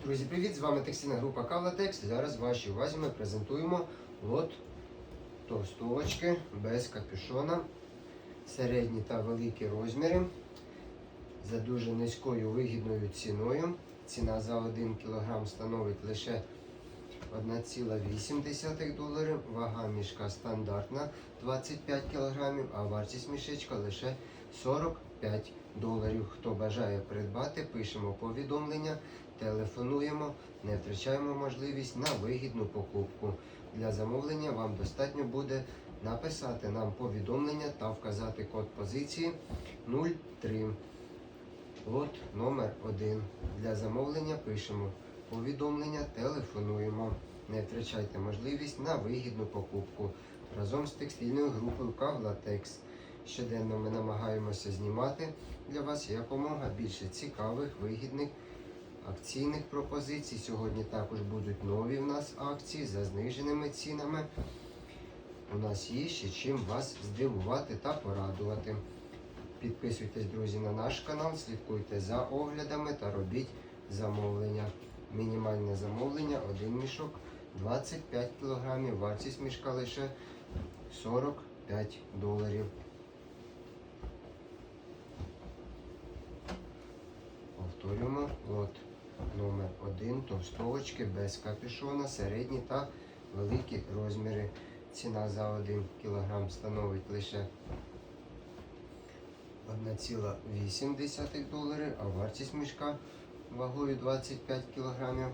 Друзі, привіт! З вами текстильна група Кавлатекст. Зараз вашій увазі ми презентуємо лот товстовочки без капюшона, середні та великі розміри за дуже низькою вигідною ціною. Ціна за 1 кг становить лише 1,8 доларів. Вага мішка стандартна 25 кг, а вартість мішечка лише 45 доларів. Хто бажає придбати, пишемо повідомлення, телефонуємо, не втрачаємо можливість на вигідну покупку. Для замовлення вам достатньо буде написати нам повідомлення та вказати код позиції 03. Лот номер 1. Для замовлення пишемо повідомлення, телефонуємо. Не втрачайте можливість на вигідну покупку разом з текстильною групою Кавлатекс. Щоденно ми намагаємося знімати для вас якомога більше цікавих, вигідних акційних пропозицій. Сьогодні також будуть нові в нас акції за зниженими цінами. У нас є ще чим вас здивувати та порадувати. Підписуйтесь, друзі, на наш канал, слідкуйте за оглядами та робіть замовлення. Мінімальне замовлення один мішок 25 кг, вартість мішка лише 45 доларів. Лот номер 1 товстовочки без капюшона, середні та великі розміри. Ціна за 1 кг становить лише 1,8 доларів, а вартість мішка вагою 25 кг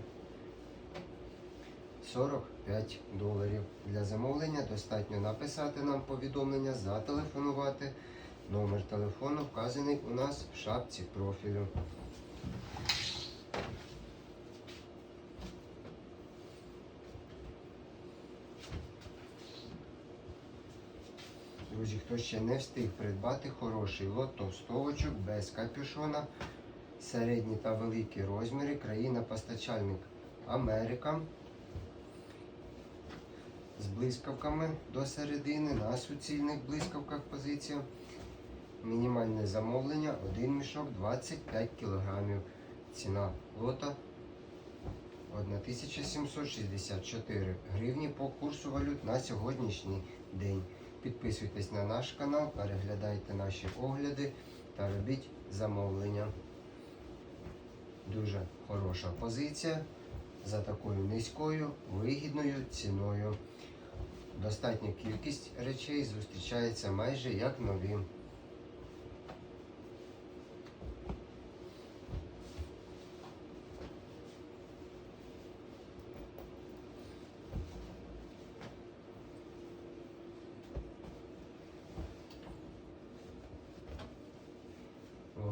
45 доларів. Для замовлення достатньо написати нам повідомлення, зателефонувати. Номер телефону вказаний у нас в шапці профілю. Друзі, хто ще не встиг придбати хороший лот товстовочок без капюшона, середні та великі розміри, країна-постачальник Америка. З блискавками до середини на суцільних блискавках позиція. Мінімальне замовлення, один мішок 25 кг. Ціна лота 1764 гривні по курсу валют на сьогоднішній день. Підписуйтесь на наш канал, переглядайте наші огляди та робіть замовлення. Дуже хороша позиція за такою низькою вигідною ціною. Достатня кількість речей зустрічається майже як нові.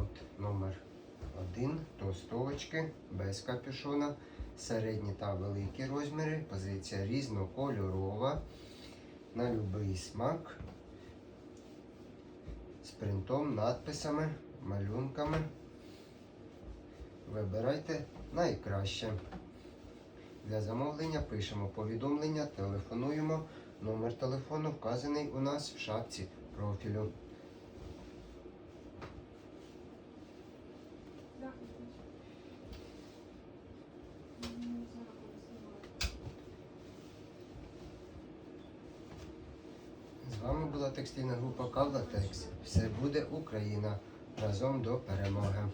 От номер один товстовочки без капюшона, середні та великі розміри. Позиція різнокольорова на будь-який смак. З принтом, надписами, малюнками. Вибирайте найкраще. Для замовлення пишемо повідомлення, телефонуємо. Номер телефону вказаний у нас в шапці профілю. З вами була текстильна група Кавлатекс. Все буде Україна. Разом до перемоги.